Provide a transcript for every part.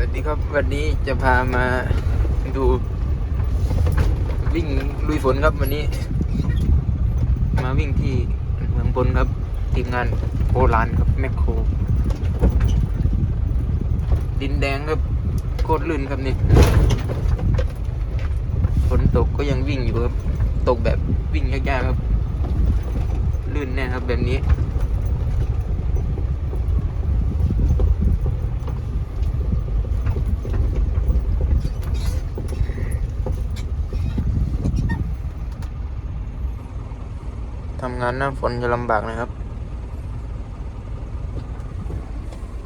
วัสดีครับวันนี้จะพามาดู วิ่งลุยฝนครับวันนี้ มาวิ่งที่เมืองบนครับ ทีมงานโบราณครับแมคโคร ดินแดงครับโคตรลื่นครับนี่ฝนตกก็ยังวิ่งอยู่ครับ ตกแบบวิ่งยากๆครับ ลื่นแน่ครับแบบนี้ งานหน้าฝนจะลำบากนะครับ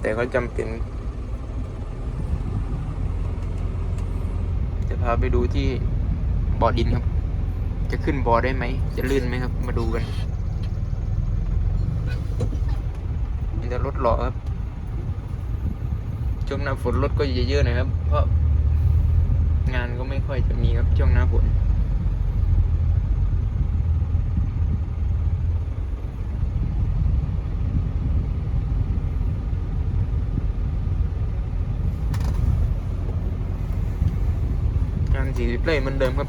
แต่ก็จำเป็น จะพาไปดูที่บ่อดินครับ จะขึ้นบ่อได้ไหม จะลื่นไหมครับ มาดูกันมีแต่รถหล่อครับช่วงหน้าฝนรถก็เยอะๆหนะครับ เพราะงานก็ไม่ค่อยจะมีครับช่วงหน้าฝน งานสี่สิบไร่เหมือนเดิมครับ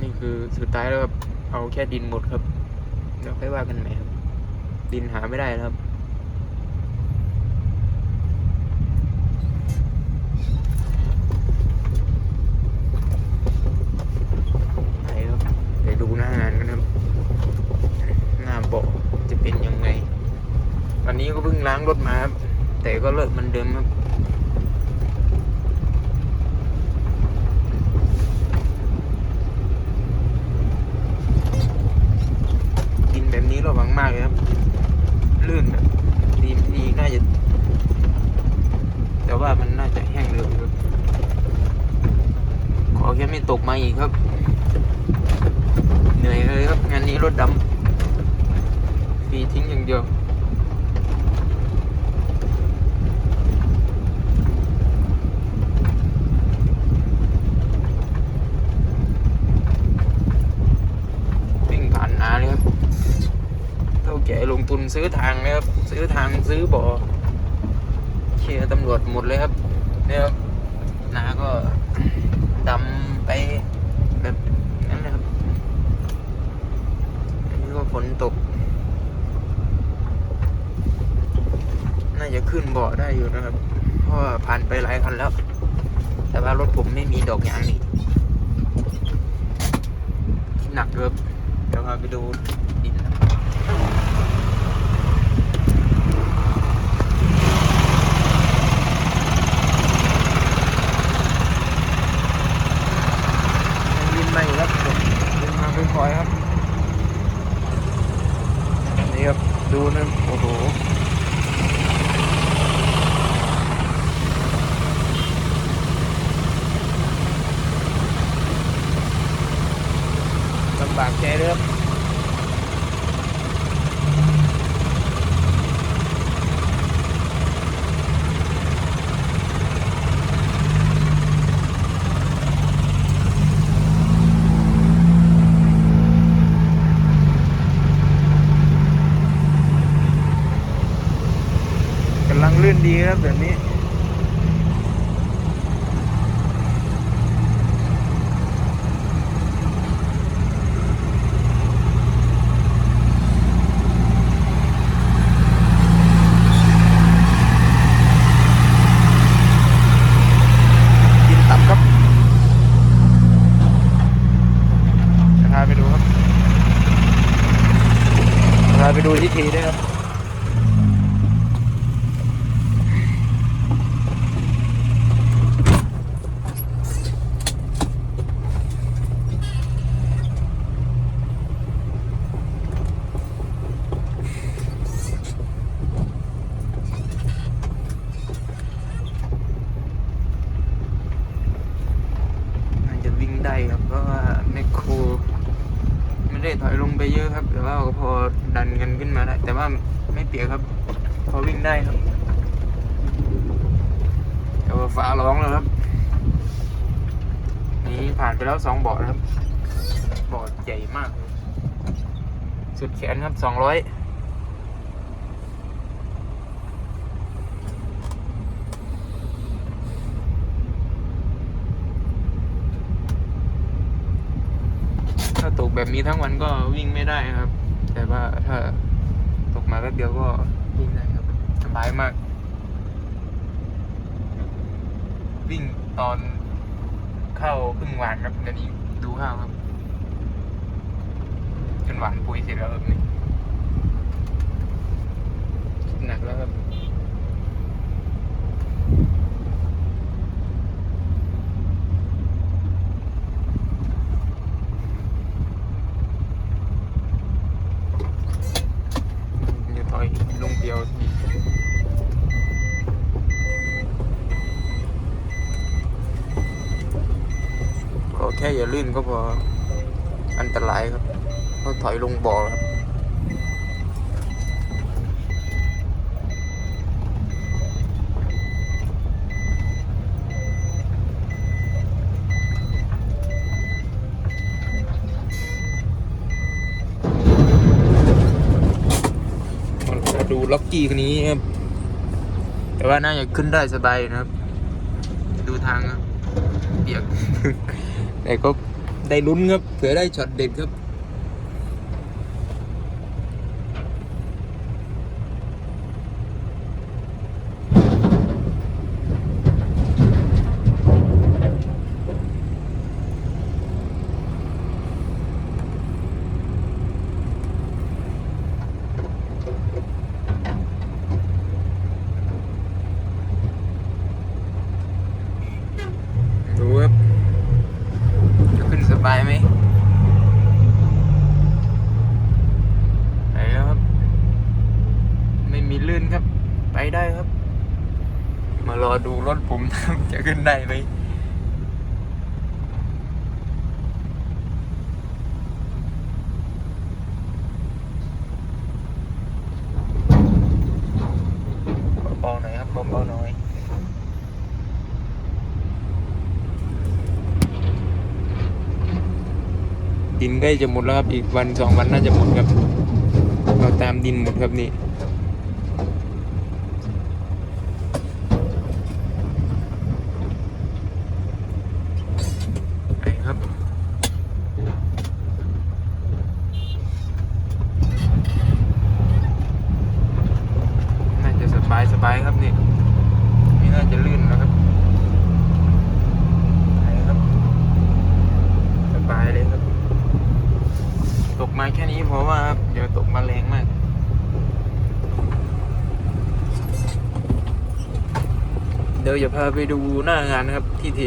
นี่คือสุดท้ายแล้วครับ เอาแค่ดินหมดครับเดี๋ยวค่อยว่ากันใหม่ครับ ดินหาไม่ได้แล้วครับไปครับไปดูหน้างานกันครับ หน้าเบาะจะเป็นยังไง วันนี้ก็เพิ่งล้างรถมาครับ แต่ก็เลิกมันเดิมครับ กิ นี้ระวังมากเลยครับ ลื่นแบบดีดีน่าจะ แต่ว่ามันน่าจะแห้งเร็วครับขอแค่ไม่ตกมาอีกครับ เหนื่อยเลยครับงานนี้รถดำฟรีทิ้งอย่างเดียว วิ่งผ่านนาเลยครับ เท่าแก่ลงทุน ซื้อทางเลยครับ ซื้อทางซื้อบ่อเคลียร์ตำรวจหมดเลยครับเนี่ยครับนาก็ดำไปแบบนั้นเลยครับอันนี้ก็ฝนตก น่าจะขึ้นเบาะได้อยู่นะครับ เพราะว่าผ่านไปหลายคันแล้ว แต่ว่ารถผมไม่มีดอกยางนี่หนักเกินเดี๋ยวพาไปดูดินนะครับยังดินมาอยู่ครับผมดินมาค่อยๆครับ นี่ครับ ดูนะโอ้โห ลำบากใจเริ่มกำลังลื่นดีครับแบบนี้ กินตับครับจะพาไปดูครับจะพาไป ดูที่ทีด้วยครับน่าจะวิ่งได้ครับเพราะว่าแมคโคร ไม่ได้ถอยลงไปเยอะครับ แต่ว่าก็พอดันกันขึ้นมาได้แต่ว่าไม่เปียกครับ พอวิ่งได้ครับแต่ว่าฟ้าร้องแล้วครับ นี้ผ่านไปแล้วสองบ่อนะครับบ่อใหญ่มาก สุดแขนครับสองร้อย กแบบนี้ทั้งวันก็วิ่งไม่ได้ครับ แต่ว่าถ้าตกมาแป๊บเดียวก็วิ่งได้ครับสบายมาก วิ่งตอนเข้าครึ่งหวานครับเดี๋ยวนี้ดูข้าวครับ จนหวานปุ๋ยเสร็จแล้วครับนี่หนักแล้วครับ จะถอยลงเดียวทีก็ แค่อย่าลื่นก็พอ อันตรายครับเพราถอยลงบ่อครับมาดูล็อกกี้คันนี้ครับ แต่ว่าน่าจะขึ้นได้สบายนะครับ ดูทางครับเปียก แต่ก็ได้ลุ้นครับเผื่อได้ช็อตเด็ดครับ ดูครับจะขึ้นสบายไหมไปแล้วครับ ไม่มีลื่นครับ ไปได้ครับ มารอ ดูรถผมจะขึ้นได้ไหมเบาๆหน่อยครับเบาๆหน่อยดินใกล้จะหมดแล้วครับ อีกวันสองวันน่าจะหมดครับ เราตามดินหมดครับนี่ไปครับ น่าจะสบายสบายครับนี่ไม่น่าจะลื่นนะครับไปครับ สบายเลยครับ ตกมาแค่ นี้เพราะว่าเดี๋ยวตกมาแรงมาก เดี๋ยวอย่าพาไปดูหน้างานนะครับที่เท